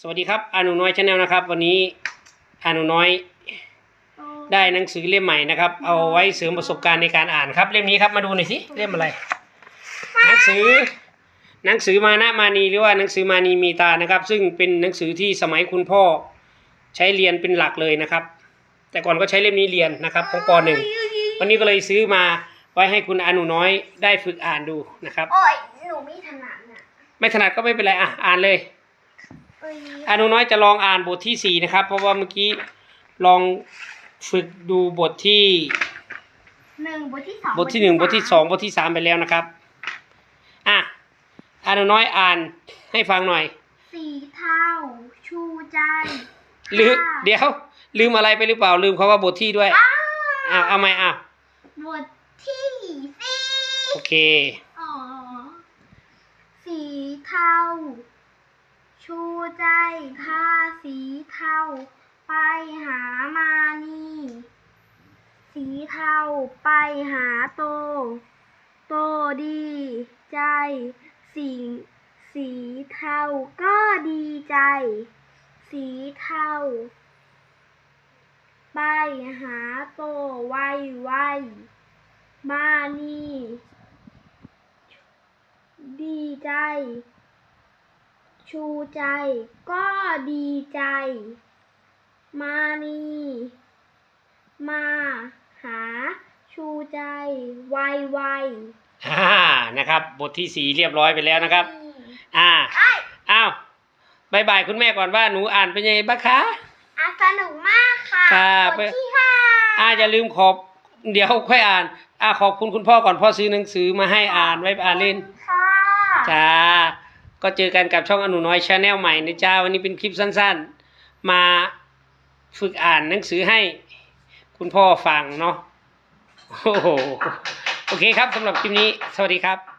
สวัสดีครับอาหนูน้อยชาแนลนะครับ วันนี้อาหนูน้อยได้หนังสือเล่มใหม่นะครับ เอาไว้เสริมประสบการณ์ในการอ่านครับเล่มนี้ครับมาดูหน่อยสิเล่มอะไร หนังสือ หนังสือมานะมานีหรือว่าหนังสือมานีมีตานะครับ ซึ่งเป็นหนังสือที่สมัยคุณพ่อใช้เรียนเป็นหลักเลยนะครับ แต่ก่อนก็ใช้เล่มนี้เรียนนะครับของปหนึ่งวันนี้ก็เลยซื้อมาไว้ให้คุณอาหนูน้อยได้ฝึกอ่านดูนะครับโอ้ยหนูไม่ถนัดน่ะไม่ถนัดก็ไม่เป็นไรอะอ่านเลยเอ้ยอาหนูน้อยจะลองอ่านบทที่สี่นะครับ เพราะว่าเมื่อกี้ลองฝึกดูบทที่หนึ่งบทที่สองบทที่หนึ่งบทที่สองบทที่สามไปแล้วนะครับ อะอาหนูน้อยอ่านให้ฟังหน่อย สีเทาชูใจลืมค่ะเดี๋ยว ลืมอะไรไปหรือเปล่าลืมคาว่าบทที่ด้วยอ้าวอ้าวเอาไหมอ้าวบทที่สี่โอเคอ๋อสีเทา ชูใจค่าสีเทาไปหามานีสีเทาไปหาโต โตดีใจ สีสีเทาก็ดีใจ สีเทาไปหาโตไวไวมานีดีใจ ชูใจก็ดีใจ มานีมาหาชูใจไวไวอ่านะครับ บทที่สี่เรียบร้อยไปแล้วนะครับ อ่าไอ้ยอ้าวบายบายคุณแม่ก่อนว่าหนูอ่านเป็นยังไงบ้างคะอะสนุกมากค่ะครับบทที่ห้าอ่าอย่าลืมขอบ เดี๋ยวค่อยอ่าน อ่าขอบคุณคุณพ่อก่อนพ่อซื้อหนังสือมาให้อ่านไว้อ่านเล่นค่ะจ้า ก็เจอกันกับช่องอนุน้อยชาแนลใหม่นะจ้าวันนี้เป็นคลิปสั้นๆ มาฝึกอ่านหนังสือให้ คุณพ่อฟังเนาะโอ้โหโอเคครับสำหรับคลิปนี้ สวัสดีครับ